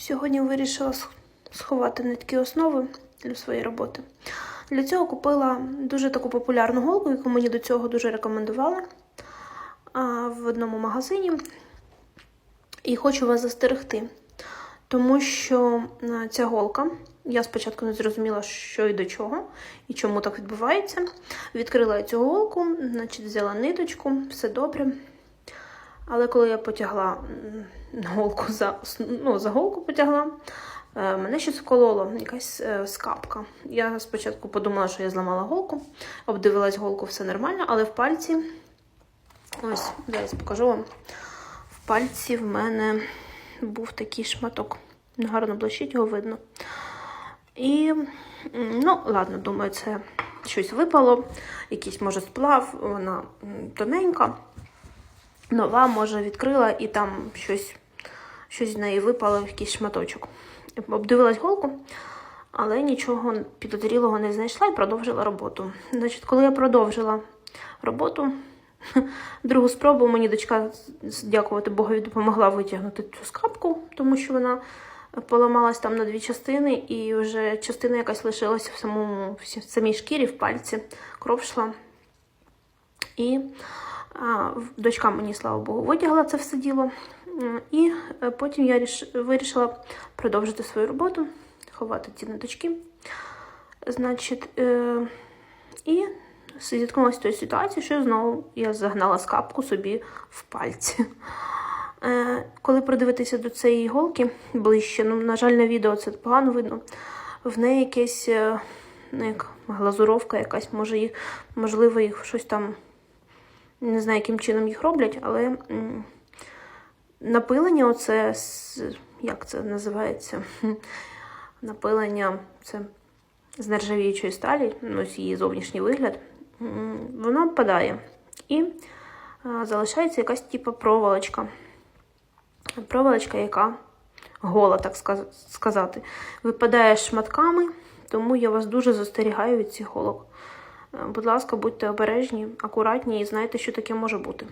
Сьогодні вирішила сховати нитки основи для своєї роботи. Для цього купила дуже таку популярну голку, яку мені до цього дуже рекомендували в одному магазині. І хочу вас застерегти, тому що ця голка, я спочатку не зрозуміла, що і до чого, і чому так відбувається. Відкрила цю голку, значить, взяла ниточку, все добре. Але коли я потягла голку за, ну, за голку потягла, е, мене щось вкололо, якась е, скапка. Я спочатку подумала, що я зламала голку, обдивилась голку, все нормально, але в пальці, ось, зараз покажу вам, в пальці в мене був такий шматок. Гарно блищить, його видно. І, ну, ладно, думаю, це щось випало, якийсь, може, сплав, вона тоненька нова, може, відкрила і там щось, щось з неї випало, якийсь шматочок. Обдивилась голку, але нічого підозрілого не знайшла і продовжила роботу. Значить, коли я продовжила роботу, другу спробу мені дочка, дякувати Богові, допомогла витягнути цю скапку, тому що вона поламалась там на дві частини, і вже частина якась лишилася в самому в самій шкірі, в пальці. Кров йшла. І дочка мені, слава Богу, витягла це все діло. І е, потім я вирішила продовжити свою роботу, ховати ці ниточки. Значить, е, і зіткнулася з тою ситуацією, що знову я загнала скапку собі в пальці. Е, коли придивитися до цієї іголки ближче, ну, на жаль, на відео це погано видно, в неї якесь ну, як глазуровка якась, може, можливо, їх щось там не знаю, яким чином їх роблять, але напилення, оце, як це називається? Напилення це з нержавіючої сталі, ну, ось її зовнішній вигляд, воно впадає. І залишається якась типу проволочка. Проволочка, яка гола, так сказати, випадає шматками, тому я вас дуже застерігаю від цих голок. Будь ласка, будьте обережні, акуратні і знайте, що таке може бути.